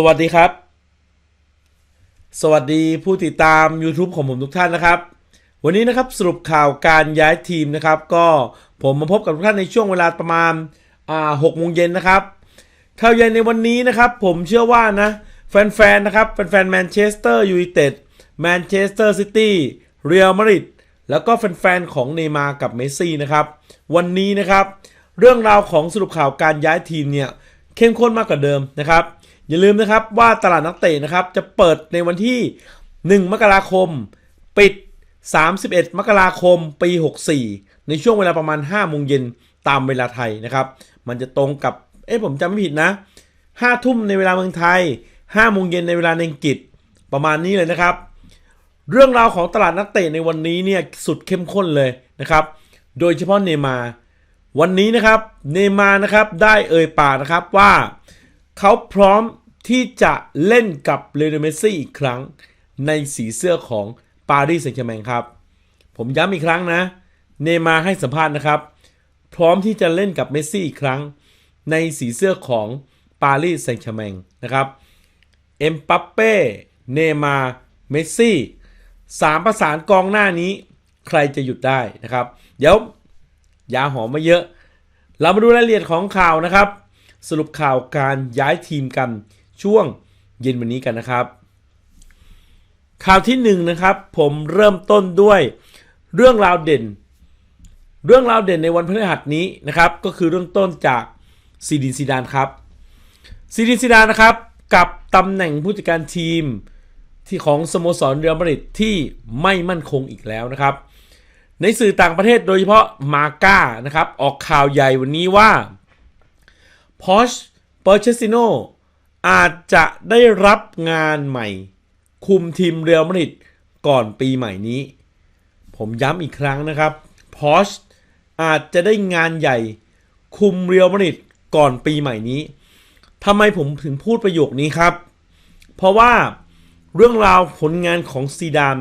สวัสดีครับ สวัสดีผู้ติดตาม YouTube ของผมทุกท่านนะครับ วันนี้นะครับสรุปข่าวการย้ายทีมนะครับ ก็ผมมาพบกับทุกท่านในช่วงเวลาประมาณอ่าหกโมงเย็นนะครับข่าวใหญ่ในวันนี้นะครับ ผมเชื่อว่านะแฟนๆนะครับแฟนๆแมนเชสเตอร์ยูไนเต็ดแมนเชสเตอร์ซิตี้เรอัลมาดริดแล้วก็แฟนๆของเนย์มาร์กับเมสซี่นะครับ วันนี้นะครับ เรื่องราวของสรุปข่าวการย้ายทีมเนี่ยเข้มข้นมากกว่าเดิมนะครับ อย่าลืมนะครับว่าตลาดนักเตะนะครับจะเปิดในวันที่ 1 มกราคม ปิด 31 มกราคมปี 64 ในช่วงเวลาประมาณ5โมงเย็นตามเวลาไทยนะครับ มันจะตรงกับ เอ๊ะผมจำไม่ผิดนะ5ทุ่มในเวลาเมืองไทย5โมงเย็นในเวลาในอังกฤษประมาณนี้เลยนะครับ เรื่องราวของตลาดนักเตะในวันนี้เนี่ยสุดเข้มข้นเลยนะครับ โดยเฉพาะเนมาร์วันนี้นะครับเนมาร์นะครับได้เอ่ยปากนะครับว่าเขาพร้อม ที่จะเล่นกับเลโอเนเมสซี่อีกครั้งในสีเสื้อของปารีสแซงต์แชร์แมงครับ ผมย้ำอีกครั้งนะ เนมาให้สัมภาษณ์นะครับ พร้อมที่จะเล่นกับเมสซี่อีกครั้ง ในสีเสื้อของปารีสแซงต์แชร์แมงนะครับ เอ็มปัปเป้ เนมา เมสซี่สามประสานกองหน้านี้ ใครจะหยุดได้นะครับ เดี๋ยวยาหอมมาเยอะ เรามาดูรายละเอียดของข่าวนะครับ สรุปข่าวการย้ายทีมกัน ช่วงเย็นวันนี้กันนะครับ ข่าวที่1นงนะครับผมเริ่มต้นด้วยเรื่องราวเด่น เรื่องราวเด่นในวันพฤหัสนี้นะครับ ก็คือเรื่องต้นจากซีดินซีดานครับซีดินซีดานนะครับ กับตำแหน่งผู้จัดการทีมที่ของสโมสรเรอัลมาดริดที่ไม่มั่นคงอีกแล้วนะครับ ในสื่อต่างประเทศโดยเฉพาะมาก้านะครับ ออกข่าวใหญ่วันนี้ว่าพอชเปอร์เชซิโน อาจจะได้รับงานใหม่ คุมทีมเรอัลมาดริดก่อนปีใหม่นี้ ผมย้ำอีกครั้งนะครับพอชอาจจะได้งานใหญ่ คุมเรอัลมาดริดก่อนปีใหม่นี้ทำไมผมถึงพูดประโยคนี้ครับ เพราะว่าเรื่องราวผลงานของซีดาน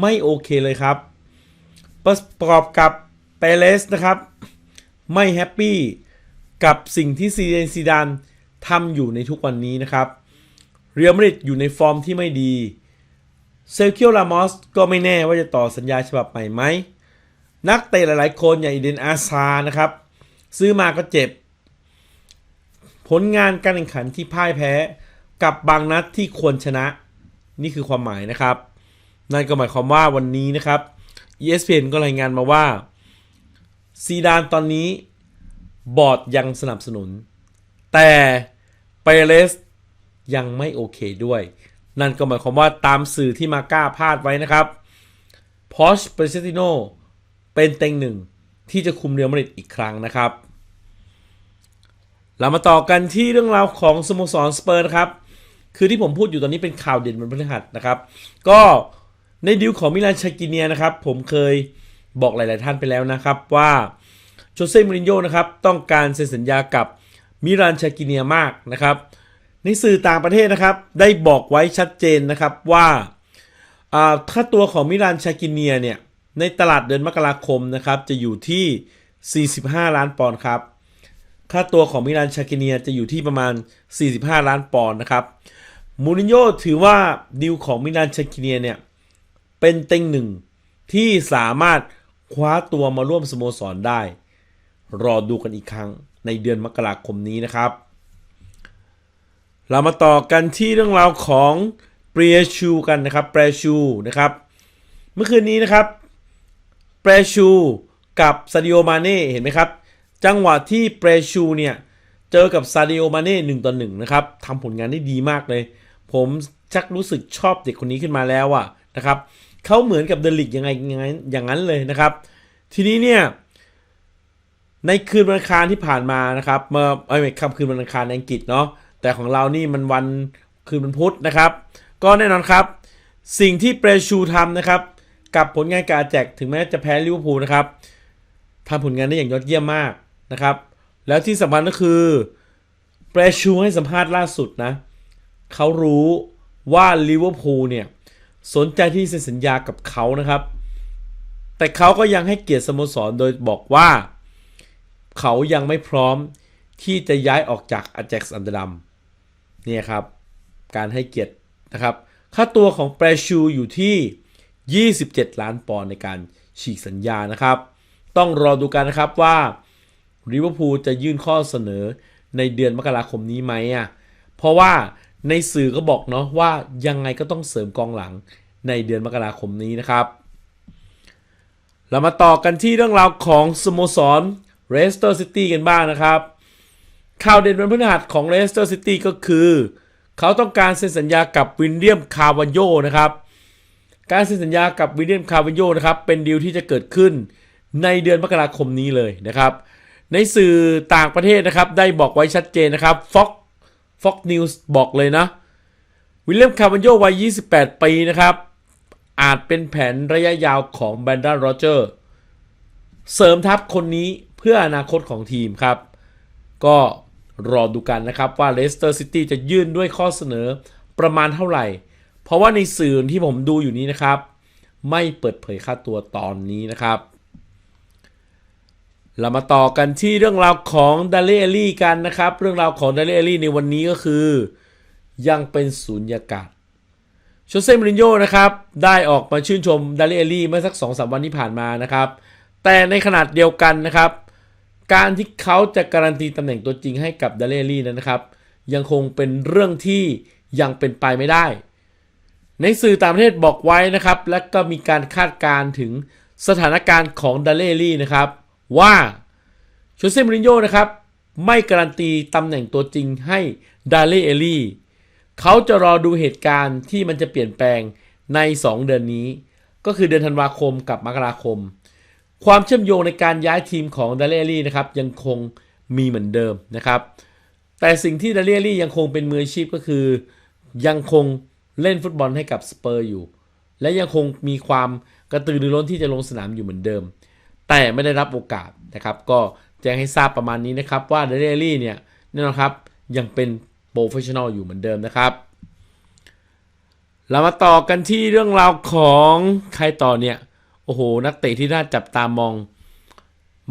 ไม่โอเคเลยครับ ประกอบกับเปเรสนะครับ ไม่แฮปปี้กับสิ่งที่ซีเดนซีดาน ทำอยู่ในทุกวันนี้นะครับ เรียลมาดริดอยู่ในฟอร์มที่ไม่ดีเซลคิโอลามอสก็ไม่แน่ว่าจะต่อสัญญาฉบับใหม่ไหม นักเตะหลายๆคนอย่างอีเดนอาซานะครับ ซื้อมาก็เจ็บ ผลงานการแข่งขันที่พ่ายแพ้กับบางนัดที่ควรชนะนี่คือความหมายนะครับ นั่นก็หมายความว่าวันนี้นะครับ ESPN ก็รายงานมาว่าซีดานตอนนี้บอร์ดยังสนับสนุน แต่เปเรสยังไม่โอเคด้วย นั่นก็หมายความว่าตามสื่อที่มาก้าพาดไว้นะครับพอชเปเซติโนเป็นเต็งหนึ่งที่จะคุมเรียลมาดริดอีกครั้งนะครับ เรามาต่อกันที่เรื่องราวของสโมสรสเปอร์นะครับ คือที่ผมพูดอยู่ตอนนี้เป็นข่าวเด่นบนพฤหัสนะครับ ก็ในดิวของมิลานชากิเนียนะครับ ผมเคยบอกหลาย ๆ ท่านไปแล้วนะครับว่าโจเซ่มูรินโญ่นะครับ ต้องการเซ็นสัญญากับ มิลานชากิเนียมากนะครับ ในสื่อต่างประเทศนะครับ ได้บอกไว้ชัดเจนนะครับว่าค่าตัวของมิลานชากิเนียเนี่ย ในตลาดเดือนมกราคมนะครับ จะอยู่ที่ 45 ล้านปอนด์ครับ ค่าตัวของมิลานชากิเนียจะอยู่ที่ประมาณ 45 ล้านปอนด์นะครับ มูรินโญ่ถือว่าดิวของมิลานชากิเนียเนี่ย เป็นเต็งหนึ่งที่สามารถคว้าตัวมาร่วมสโมสรได้ รอดูกันอีกครั้ง ในเดือนมกราคมนี้นะครับ เรามาต่อกันที่เรื่องราวของเปรียชูกันนะครับเปรชูนะครับ เมื่อคืนนี้นะครับเปรชูกับซาดิโอมาเน่เห็นไหมครับ จังหวะที่เปรชูเนี่ยเจอกับซาดิโอมาเน่หนึ่งต่อหนึ่งนะครับทำผลงานได้ดีมากเลย ผมชักรู้สึกชอบเด็กคนนี้ขึ้นมาแล้วอะนะครับเขาเหมือนกับเดลิกยังไงยังไงอย่างนั้นเลยนะครับ ทีนี้เนี่ย ในคืนวันอังคารที่ผ่านมานะครับเมื่อไอ้ไม่คำคืนวันอังคารในอังกฤษเนาะแต่ของเรานี่มันวันคืนวันพุธนะครับ ก็แน่นอนครับ สิ่งที่เปรชูทำนะครับ กับผลงานการแจกถึงแม้จะแพ้ลิเวอร์พูลนะครับทำผลงานได้อย่างยอดเยี่ยมมากนะครับ แล้วที่สำคัญก็คือเปรชูให้สัมภาษณ์ล่าสุดนะเขารู้ว่าลิเวอร์พูลเนี่ยสนใจที่เซ็นสัญญากับเขานะครับ แต่เขาก็ยังให้เกียรติสโมสรโดยบอกว่า เขายังไม่พร้อมที่จะย้ายออกจากอาแจ็กซ์อัมเดอร์ดัมเนี่ยครับ การให้เกียรตินะครับ ค่าตัวของแปรชูอยู่ที่ 27 ล้านปอนด์ในการฉีกสัญญานะครับ ต้องรอดูกันนะครับว่าลิเวอร์พูลจะยื่นข้อเสนอในเดือนมกราคมนี้ไหมอะ เพราะว่าในสื่อก็บอกเนาะว่ายังไงก็ต้องเสริมกองหลังในเดือนมกราคมนี้นะครับ เรามาต่อกันที่เรื่องราวของสโมสร เรสเตอร์ซิตี้กันบ้างนะครับ ข่าวเด่นวันพฤหัสของเรสเตอร์ซิตี้ก็คือ เขาต้องการเซ็นสัญญากับวินเลียมคาร์วานโยนะครับ การเซ็นสัญญากับวินเลียมคาร์วานโยนะครับ เป็นดีลที่จะเกิดขึ้นในเดือนมกราคมนี้เลยนะครับ ในสื่อต่างประเทศนะครับ ได้บอกไว้ชัดเจนนะครับ Fox Fox News บอกเลยนะ วิลเลียมคาร์วานโยวัย 28 ปีนะครับ อาจเป็นแผนระยะยาวของแบนด a โรเจอร์ เสริมทัพคนนี้ เพื่ออนาคตของทีมครับ ก็รอดูกันนะครับว่าเลสเตอร์ซิตี้จะยื่นด้วยข้อเสนอประมาณเท่าไหร่ เพราะว่าในสื่อที่ผมดูอยู่นี้นะครับ ไม่เปิดเผยค่าตัวตอนนี้นะครับ เรามาต่อกันที่เรื่องราวของดาเลเอลี่กันนะครับ เรื่องราวของดาเลเอลี่ในวันนี้ก็คือยังเป็นศูนยากาศโชเซ่มรินโญ่นะครับได้ออกมาชื่นชมดาเลอลี่เมื่อสัก2อสวันที่ผ่านมานะครับ แต่ในขนาดเดียวกันนะครับ การที่เขาจะการันตีตำแหน่งตัวจริงให้กับดาเลเอลี่นั้นนะครับ ยังคงเป็นเรื่องที่ยังเป็นไปไม่ได้ ในสื่อต่างประเทศบอกไว้นะครับ และก็มีการคาดการณ์ถึงสถานการณ์ของดาเลเอลี่นะครับ ว่าโชเซมรินโญ่นะครับไม่การันตีตำแหน่งตัวจริงให้ดาเลเอลี่เขาจะรอดูเหตุการณ์ที่มันจะเปลี่ยนแปลงใน 2 เดือนนี้ ก็คือเดือนธันวาคมกับมกราคม ความเชื่อมโยงในการย้ายทีมของดาเลเอลี่นะครับยังคงมีเหมือนเดิมนะครับ แต่สิ่งที่ดาเลเอลี่ยังคงเป็นมืออาชีพก็คือ ยังคงเล่นฟุตบอลให้กับสเปอร์อยู่ และยังคงมีความกระตือรือร้นที่จะลงสนามอยู่เหมือนเดิม แต่ไม่ได้รับโอกาสนะครับ ก็แจ้งให้ทราบประมาณนี้นะครับว่าเดเรลลี่เนี่ยแน่นอนครับยังเป็นโปรเฟชชั่นอลอยู่เหมือนเดิมนะครับ เรามาต่อกันที่เรื่องราวของใครต่อเนี่ย โอ้โห นักเตะที่น่าจับตามอง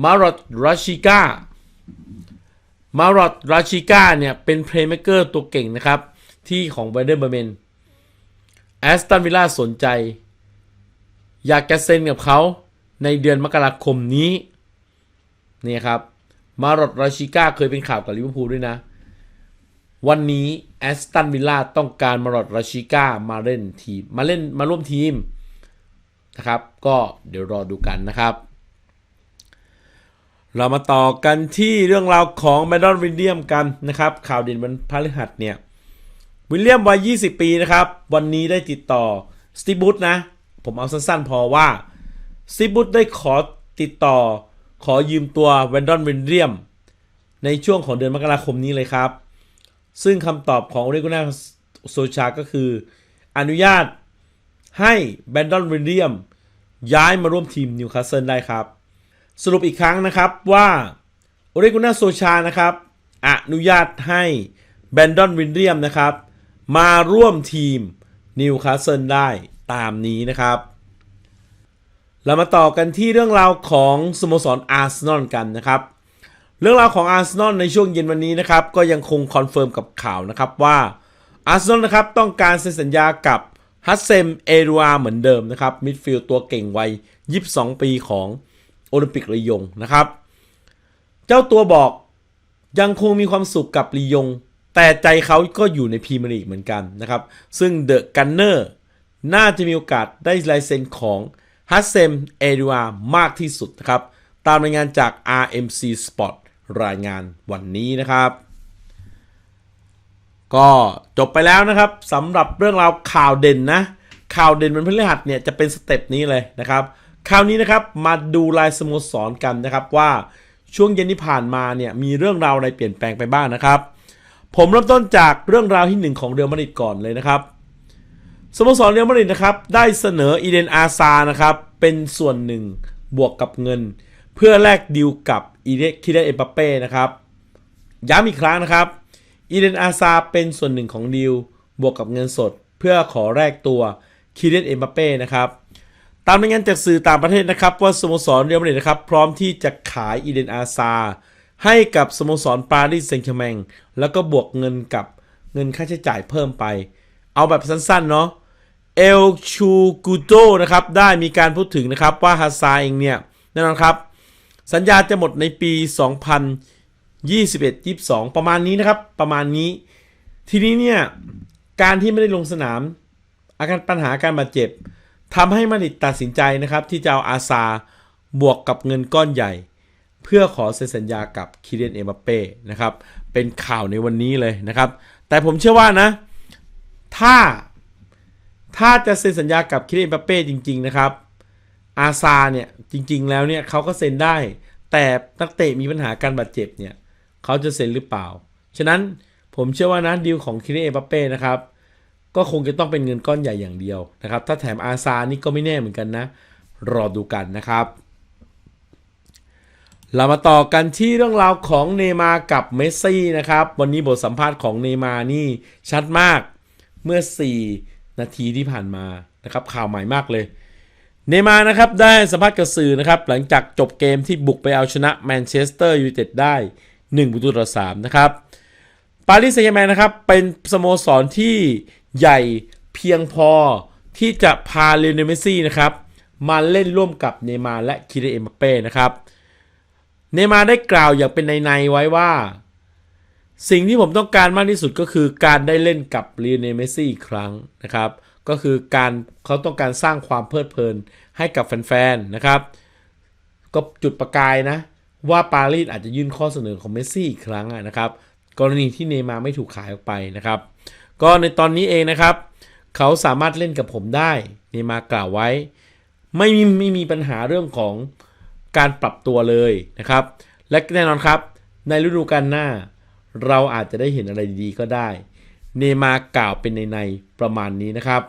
มารอดราชิก้ามารอดราชิก้าเนี่ย เป็นเพลย์เม k เกอร์ตัวเก่งนะครับ ที่ของเบเดอร์เบเมนแอสตันวิลล่าสนใจ อยากจะเซ็นกับเขาในเดือนมกราคมนี้นี่ครับ มารอดราชิก้าเคยเป็นข่าวกับลิเวอร์พูลด้วยนะ วันนี้แอสตันวิลล่าต้องการมารอดราชิก้ามาเล่นทีม มาเล่นมาร่วมทีม นะครับ ก็เดี๋ยวรอดูกันนะครับ เรามาต่อกันที่เรื่องราวของแมดดอนวิลเลียมกันนะครับ ข่าวเด่นวันพฤหัสเนี่ยวิลเลียมวัย 20 ปีนะครับ วันนี้ได้ติดต่อสตีบูธนะ ผมเอาสั้นๆพอว่าสตีบูธได้ขอติดต่อ ขอยืมตัวแวนดอนวิลเลียม ในช่วงของเดือนมกราคมนี้เลยครับ ซึ่งคำตอบของเรกูน่าโซชาก็คือ อนุญาต ให้แบนดอนวิลเลียมย้ายมาร่วมทีมนิวคาสเซิลได้ครับ สรุปอีกครั้งนะครับว่าโอเรกุน่าโซชานะครับ อนุญาตให้แบนดอนวิลเลียมนะครับ มาร่วมทีมนิวคาสเซิลได้ตามนี้นะครับ เรามาต่อกันที่เรื่องราวของสโมสรอาร์เซนอลกันนะครับ เรื่องราวของอาร์เซนอลในช่วงเย็นวันนี้นะครับ ก็ยังคงคอนเฟิร์มกับข่าวนะครับว่าอาร์เซนอลนะครับต้องการเซ็นสัญญากับ ฮัสเซมเอรัวเหมือนเดิมนะครับมิดฟิลด์ตัวเก่งวัย 22 ปีของโอลิมปิกลียงนะครับ เจ้าตัวบอกยังคงมีความสุขกับลียง แต่ใจเขาก็อยู่ในพรีเมียร์ลีกเหมือนกันนะครับ ซึ่งเดอะกันเนอร์น่าจะมีโอกาสได้ลายเซ็นของฮัสเซมเอรัวมากที่สุดนะครับ ตามรายงานจาก RMC Sport รายงานวันนี้นะครับ ก็จบไปแล้วนะครับสำหรับเรื่องราวข่าวเด่นนะ ข่าวเด่นมันพฤหัสเนี่ยจะเป็นสเต็ปนี้เลยนะครับคราวนี้นะครับมาดูรายสโมสรกันนะครับว่าช่วงเย็นที่ผ่านมาเนี่ยมีเรื่องราวอะไรเปลี่ยนแปลงไปบ้างนะครับ ผมเริ่มต้นจากเรื่องราวที่หนึ่งของเรอัลมาดริดก่อนเลยนะครับสโมสรเรอัลมาดริดนะครับได้เสนออีเดนอาซานะครับเป็นส่วนหนึ่งบวกกับเงิน เพื่อแลกดิวกับอีเดคิเดเอปเป้นะครับย้ำอีกครั้งนะครับ อีเดนอาซาเป็นส่วนหนึ่งของดีลบวกกับเงินสด เพื่อขอแลกตัวคิเดนเอ็มบาเป้นะครับตามรายงานจากสื่อต่างประเทศนะครับ ว่าสโมสรเรอัลมาดริดนะครับ พร้อมที่จะขายอีเดนอาซาให้กับสโมสรปารีสแซงต์แชร์แมงแล้วก็บวกเงินกับเงินค่าใช้จ่ายเพิ่มไป เอาแบบสั้นๆเนาะเอลชูกูโตนะครับได้มีการพูดถึงนะครับว่าฮาซาเองเนี่ยแน่นอนครับ สัญญาจะหมดในปี 21 22 ประมาณนี้นะครับ ประมาณนี้ ทีนี้เนี่ย การที่ไม่ได้ลงสนาม อาการปัญหาการบาดเจ็บทำให้มาดริดตัดสินใจนะครับ ที่จะเอาอาซาบวกกับเงินก้อนใหญ่ เพื่อขอเซ็นสัญญากับคิเลียนเอมบัปเป้นะครับ เป็นข่าวในวันนี้เลยนะครับ แต่ผมเชื่อว่านะ ถ้าถ้าจะเซ็นสัญญากับคิเลียนเอมบัปเป้จริง ๆ นะครับ อาซาเนี่ยจริง ๆ แล้วเนี่ยเขาก็เซ็นได้ แต่นักเตะมีปัญหาการบาดเจ็บเนี่ย เขาจะเซ็นหรือเปล่า ฉะนั้นผมเชื่อว่านะดีลของคิเลียนเอบัปเป้นะครับ ก็คงจะต้องเป็นเงินก้อนใหญ่อย่างเดียวนะครับ ถ้าแถมอาซานี่ก็ไม่แน่เหมือนกันนะ รอดูกันนะครับ เรามาต่อกันที่เรื่องราวของเนย์มาร์กับเมสซี่นะครับ วันนี้บทสัมภาษณ์ของเนย์มานี่ชัดมากเมื่อ 4 นาทีที่ผ่านมานะครับ ข่าวใหม่มากเลยเนย์มานะครับได้สัมภาษณ์กับสื่อนะครับ หลังจากจบเกมที่บุกไปเอาชนะแมนเชสเตอร์ยูไนเต็ดได้ 1ประตูต่อ3นะครับปารีสแซงต์แมงนะครับ เป็นสโมสรที่ใหญ่เพียงพอที่จะพาเลโอเนเมสซี่นะครับ มาเล่นร่วมกับเนย์มาร์และคิเรเอ็มเป้นะครับเนย์มาร์ได้กล่าวอย่างเป็นในๆไว้ว่า สิ่งที่ผมต้องการมากที่สุดก็คือการได้เล่นกับลีโอเนเมสซี่อีกครั้งนะครับ ก็คือการเขาต้องการสร้างความเพลิดเพลินให้กับแฟนๆนะครับ ก็จุดประกายนะ ว่าปารีสอาจจะยื่นข้อเสนอของเมสซี่อีกครั้งนะครับ กรณีที่เนย์มาไม่ถูกขายออกไปนะครับ ก็ในตอนนี้เองนะครับ เขาสามารถเล่นกับผมได้เนย์มากล่าวไว้ ไม่มีไม่มีปัญหาเรื่องของการปรับตัวเลยนะครับ และแน่นอนครับ ในฤดูกาลหน้า เราอาจจะได้เห็นอะไรดีๆก็ได้ เนย์มากล่าวเป็นในในๆประมาณนี้นะครับ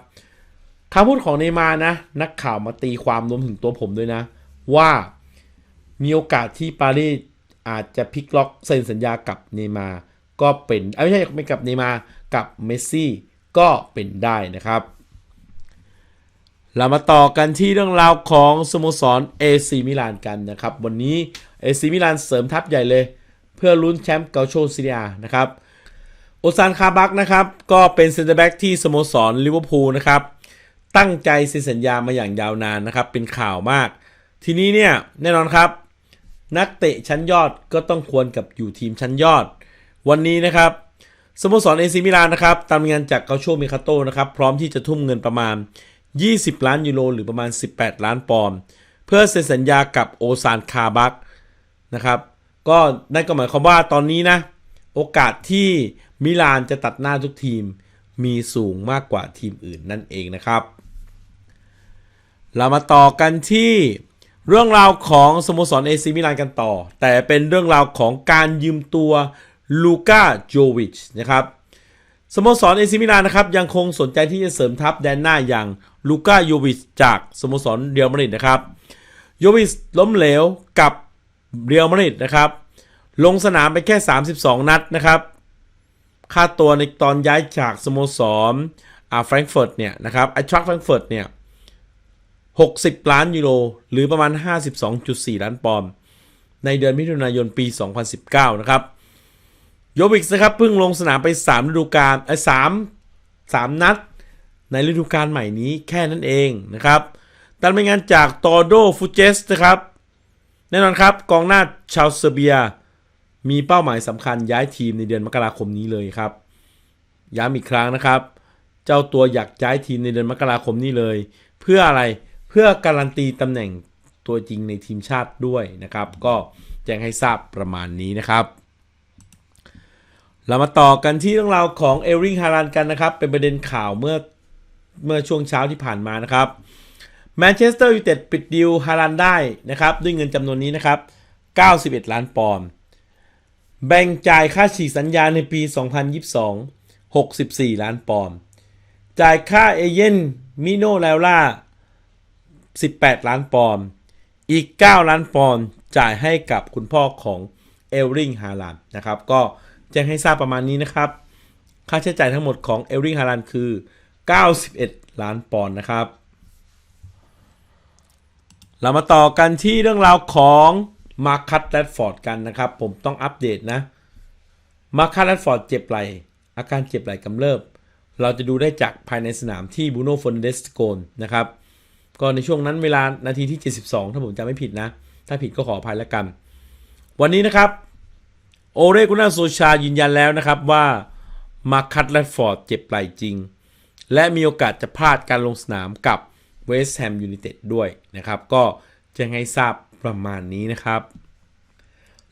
คำพูดของเนย์มานะ นักข่าวมาตีความรวมถึงตัวผมด้วยนะ ว่า มีโอกาสที่ปารีสอาจจะพลิกล็อกเซ็นสัญญากับเนมาก็เป็นไม่ใช่ไม่กับเนมากับเมสซี่ก็เป็นได้นะครับ เรามาต่อกันที่เรื่องราวของสโมสรเอซีมิลานกันนะครับ วันนี้เอซีมิลานเสริมทัพใหญ่เลย เพื่อลุ้นแชมป์เกาโชซีเรียนะครับโอซานคาบักนะครับ ก็เป็นเซนเตอร์แบ็กที่สโมสรลิเวอร์พูลนะครับ ตั้งใจเซ็นสัญญามาอย่างยาวนานนะครับ เป็นข่าวมาก ทีนี้เนี่ยแน่นอนครับ นักเตะชั้นยอดก็ต้องควรกับอยู่ทีมชั้นยอด วันนี้นะครับสโมสรเอซีมิลานนะครับตามงานจากเกาโชเมคาโตนะครับพร้อมที่จะทุ่มเงินประมาณ 20 ล้านยูโรหรือประมาณ 18 ล้านปอนด์เพื่อเซ็นสัญญากับโอซานคาบักนะครับก็นั่นก็หมายความว่าตอนนี้นะโอกาสที่มิลานจะตัดหน้าทุกทีมมีสูงมากกว่าทีมอื่นนั่นเองนะครับ เรามาต่อกันที่ เรื่องราวของสโมสรเอซีมิลานกันต่อ แต่เป็นเรื่องราวของการยืมตัวลูก้าโจวิชนะครับสโมสรเอซิมิลานนะครับยังคงสนใจที่จะเสริมทัพแดนหน้าอย่างลูก้าโยวิชจากสโมสรเรียลมาดริดนะครับโยวิชล้มเหลวกับเรียลมาดริดนะครับลงสนามไปแค่ 32 นัดนะครับค่าตัวในตอนย้ายจากสโมสรอ่าแฟรงก์เฟิร์ตเนี่ยนะครับไอทรัคแฟรงก์เฟิร์ตเนี่ย 60 ล้านยูโร หรือประมาณ 52.4 ล้านปอนด์ในเดือนมิถุนายนปี 2019 นะครับ โยบิกส์นะครับเพิ่งลงสนามไป3ฤดูกาลไอ้สามสามนัด ในฤดูกาลใหม่นี้แค่นั้นเองนะครับตามรายงานจากตอโดฟูเจสนะครับ แน่นอนครับกองหน้าชาวเซอร์เบีย มีเป้าหมายสำคัญย้ายทีมในเดือนมกราคมนี้เลยครับ ย้ำอีกครั้งนะครับ เจ้าตัวอยากย้ายทีมในเดือนมกราคมนี้เลย เพื่ออะไรเเพื่อการันตีตำแหน่งตัวจริงในทีมชาติด้วยนะครับ ก็แจ้งให้ทราบประมาณนี้นะครับ เรามาต่อกันที่เรื่องราวของเอริงฮารันกันนะครับ เป็นประเด็นข่าวเมื่อเมื่อช่วงเช้าที่ผ่านมานะครับแมนเชสเตอร์ยูไนเต็ดปิดดีลฮารันได้นะครับ ด้วยเงินจำนวนนี้นะครับ 91 ล้านปอนด์แบ่งจ่ายค่าฉีกสัญญาในปี 2022 64 ล้านปอนด์จ่ายค่าเอเย่นมิโนแลล่า 18 ล้านปอนด์อีก 9 ล้านปอนด์จ่ายให้กับคุณพ่อของเอลริงฮาลันนะครับก็แจ้งให้ทราบประมาณนี้นะครับ ค่าใช้จ่ายทั้งหมดของเอลริงฮาลันคือ 91 ล้านปอนด์นะครับ เรามาต่อกันที่เรื่องราวของมาร์คัตแรดฟอร์ดกันนะครับ ผมต้องอัปเดตนะมาร์คัตแรดฟอร์ดเจ็บไหล่อาการเจ็บไหล่กำเริบ เราจะดูได้จากภายในสนามที่บูโน่ฟอนเดสโกนนะครับ ก็ในช่วงนั้นเวลานาทีที่ 72 ถ้าผมจำไม่ผิดนะ ถ้าผิดก็ขออภัยล้วกัน วันนี้นะครับ โอเรกุน่าโซชายืนยันแล้วนะครับว่ามาคัตแรดฟอร์ดเจ็บไหล่จริง และมีโอกาสจะพลาดการลงสนามกับเวสต์แฮมยูไนเต็ดด้วยนะครับ ก็จ้งให้ทราบประมาณนี้นะครับ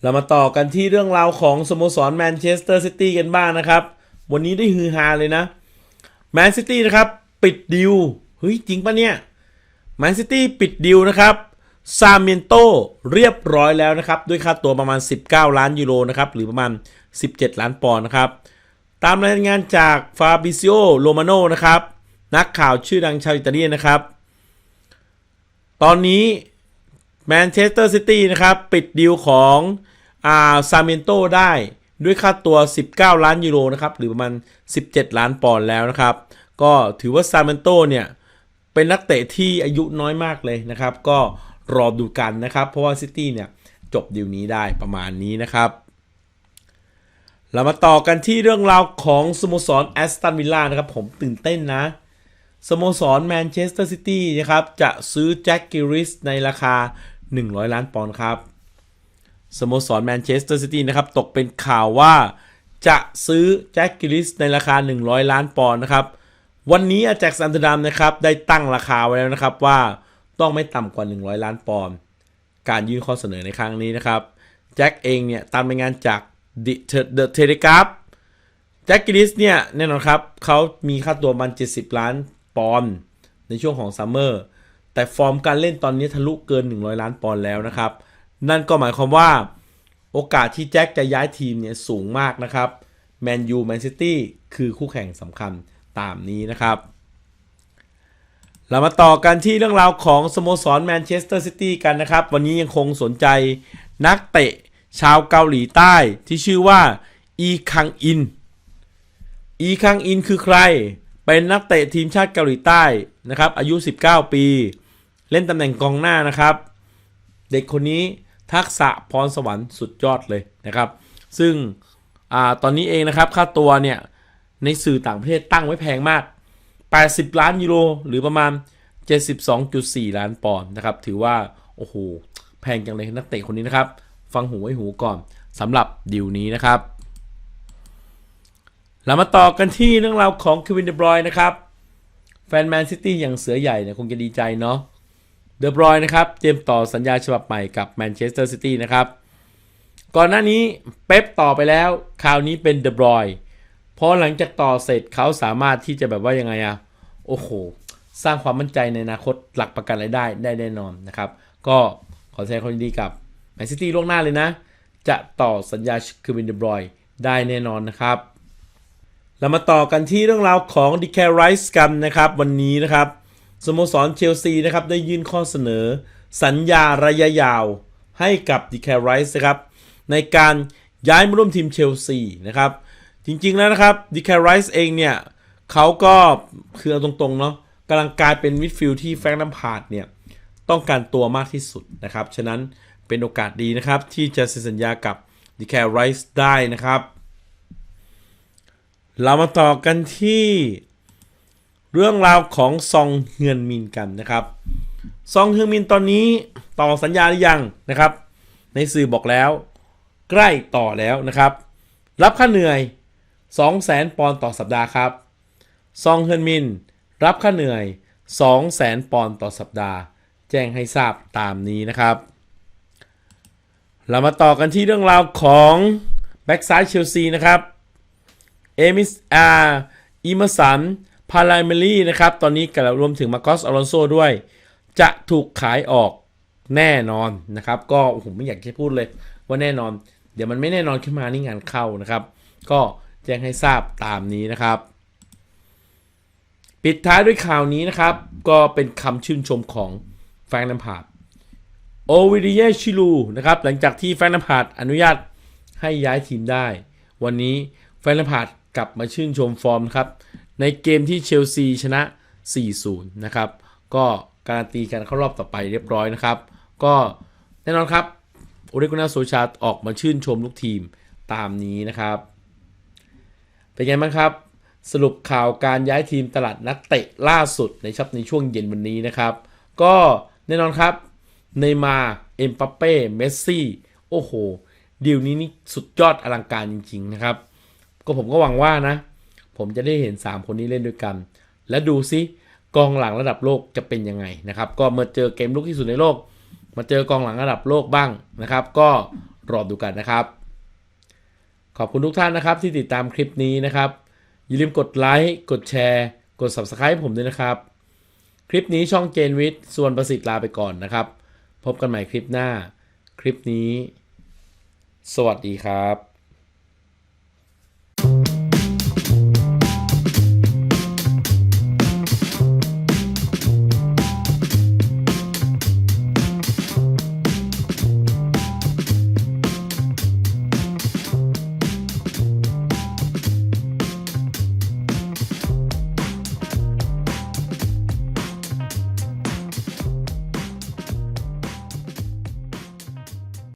เรามาต่อกันที่เรื่องราวของสโมสรแมนเชสเตอร์ซิตี้กันบ้างนะครับ วันนี้ได้ฮือฮาเลยนะแมนซิตี้นะครับ ปิดดิวเฮ้ย จริงปะเนี่ย แมนซิตี้ปิดดิวนะครับซาเมนโตเรียบร้อยแล้วนะครับ ด้วยค่าตัวประมาณ 19 ล้านยูโรนะครับ หรือประมาณ 17 ล้านปอนด์นะครับ ตามรายงานจากฟาบิซิโอโรมาโนนะครับ นักข่าวชื่อดังชาวอิตาเลียนนะครับ ตอนนี้แมนเชสเตอร์ซิตี้นะครับ ปิดดีลของอาซาเมนโตได้ด้วยค่าตัว 19 ล้านยูโรนะครับ หรือประมาณ 17 ล้านปอนด์แล้วนะครับ ก็ถือว่าซาเมนโตเนี่ย เป็นนักเตะที่อายุน้อยมากเลยนะครับ ก็รอดูกันนะครับ เพราะว่าซิตี้เนี่ยจบดีลนี้ได้ประมาณนี้นะครับ เรามาต่อกันที่เรื่องราวของสโมสรแอสตันวิลล่านะครับ ผมตื่นเต้นนะ สโมสรแมนเชสเตอร์ซิตี้นะครับ จะซื้อแจ็คกิริสในราคา 100 ล้านปอนด์ครับ สโมสรแมนเชสเตอร์ซิตี้นะครับ ตกเป็นข่าวว่าจะซื้อแจ็คกิริสในราคา 100 ล้านปอนด์นะครับ วันนี้อาแจ็คซันเดอร์ดัมนะครับได้ตั้งราคาไว้แล้วนะครับว่าต้องไม่ต่ำกว่า 100 ล้านปอนด์การยื่นข้อเสนอในครั้งนี้นะครับแจ็คเองเนี่ยตามรายงานจาก The Telegraph แจ็คกิลิสเนี่ยแน่นอนครับเขามีค่าตัวมัน 70 ล้านปอนด์ในช่วงของซัมเมอร์แต่ฟอร์มการเล่นตอนนี้ทะลุเกิน 100 ล้านปอนด์แล้วนะครับ นั่นก็หมายความว่าโอกาสที่แจ็คจะย้ายทีมเนี่ยสูงมากนะครับแมนยูแมนซิตี้คือคู่แข่งสำคัญ ตามนี้นะครับ เรามาต่อกันที่เรื่องราวของสโมสรแมนเชสเตอร์ซิตี้กันนะครับ วันนี้ยังคงสนใจนักเตะชาวเกาหลีใต้ที่ชื่อว่าอีคังอิน อีคังอินคือใคร เป็นนักเตะทีมชาติเกาหลีใต้นะครับ อายุ 19 ปี เล่นตำแหน่งกองหน้านะครับ เด็กคนนี้ทักษะพรสวรรค์สุดยอดเลยนะครับ ซึ่งอตอนนี้เองนะครับค่าตัวเนี่ย ในสื่อต่างประเทศตั้งไว้แพงมาก 80 ล้านยูโรหรือประมาณ 72.4 ล้านปอนด์นะครับ ถือว่า โอ้โห แพงจังเลยนักเตะคนนี้นะครับ ฟังหูไว้หูก่อนสำหรับดิวนี้นะครับ เรามาต่อกันที่เรื่องราวของเควินเดบรอยนะครับ แฟนแมนซิตี้อย่างเสือใหญ่เนี่ยคงจะดีใจเนาะเดบรอยนะครับเตรียมต่อสัญญาฉบับใหม่กับแมนเชสเตอร์ซิตี้นะครับ ก่อนหน้านี้เป๊ปต่อไปแล้ว คราวนี้เป็นเดบรอย พอหลังจากต่อเสร็จเขาสามารถที่จะแบบว่ายังไงอะโอ้โห สร้างความมั่นใจในอนาคตหลักประกันรายได้ได้แน่นอนนะครับ ก็ขอแสดงความยินดีกับแมนซิตี้ล่วงหน้าเลยนะ จะต่อสัญญาคือวินเดบรอยได้แน่นอนนะครับ เรามาต่อกันที่เรื่องราวของดิแคไรส์กันนะครับ วันนี้นะครับสโมสรเชลซีนะครับได้ยื่นข้อเสนอ สัญญาระยะยาวให้กับดิแคไรส์นะครับในการย้ายมาร่วมทีมเชลซีนะครับ จริงๆแล้วนะครับดิแคไรส์เองเนี่ยเขาก็คือเอาตรงๆเนาะกำลังกลายเป็นมิดฟิลด์ที่แฟรงค์ลัมพาดเนี่ยต้องการตัวมากที่สุดนะครับ ฉะนั้นเป็นโอกาสดีนะครับ ที่จะเซ็นสัญญากับดิแคไรส์ได้นะครับ เรามาต่อกันที่เรื่องราวของซองเฮือนมินกันนะครับ ซองเฮือนมินตอนนี้ต่อสัญญาหรือยังนะครับ ในสื่อบอกแล้ว ใกล้ต่อแล้วนะครับ รับค่าเหนื่อย 200,000 ปอนด์ต่อสัปดาห์ครับ ซองเฮือนมิน รับค่าเหนื่อย 200,000 ปอนด์ต่อสัปดาห์ แจ้งให้ทราบตามนี้นะครับ เรามาต่อกันที่เรื่องราวของแบ็กซ้ายเชลซีนะครับ เอมิสอาอิมสัน พาราเมลี่นะครับ ตอนนี้กับรวมถึงมาร์กอสอลอนโซด้วย จะถูกขายออกแน่นอนนะครับ ก็ผมไม่อยากจะพูดเลยว่าแน่นอน เดี๋ยวมันไม่แน่นอนขึ้นมานี่งานเข้านะครับ ก็ แจ้งให้ทราบตามนี้นะครับ ปิดท้ายด้วยข่าวนี้นะครับ ก็เป็นคำชื่นชมของแฟรงค์ลัมพาร์ดโอวิเดียชิลูนะครับหลังจากที่แฟรงค์ลัมพาร์ดอนุญาตให้ย้ายทีมได้ วันนี้แฟรงค์ลัมพาร์ดกลับมาชื่นชมฟอร์มครับในเกมที่เชลซีชนะ 4-0 นะครับ ก็การันตีการเข้ารอบต่อไปเรียบร้อยนะครับ ก็แน่นอนครับโอเรกุนาโซชาออกมาชื่นชมลูกทีมตามนี้นะครับ เป็นไงบ้างครับ สรุปข่าวการย้ายทีมตลาดนักเตะล่าสุดในชับในช่วงเย็นวันนี้นะครับ ก็แน่นอนครับเนยมาเอ็มปัปเป้เมสซี่โอ้โหดีลนี้นี่สุดยอดอลังการจริง ๆ นะครับ ก็ผมก็หวังว่านะ ผมจะได้เห็น 3 คนนี้เล่นด้วยกัน และดูซิกองหลังระดับโลกจะเป็นยังไงนะครับ ก็มื่อเจอเกมลุกที่สุดในโลก มาเจอกองหลังระดับโลกบ้างนะครับ ก็รอดูกันนะครับ ขอบคุณทุกท่านนะครับที่ติดตามคลิปนี้นะครับ อย่าลืมกดไลค์ กดแชร์ กด Subscribe ผมด้วยนะครับ คลิปนี้ช่องเจนวิทย์ส่วนประสิทธิ์ลาไปก่อนนะครับ พบกันใหม่คลิปหน้า คลิปนี้ สวัสดีครับ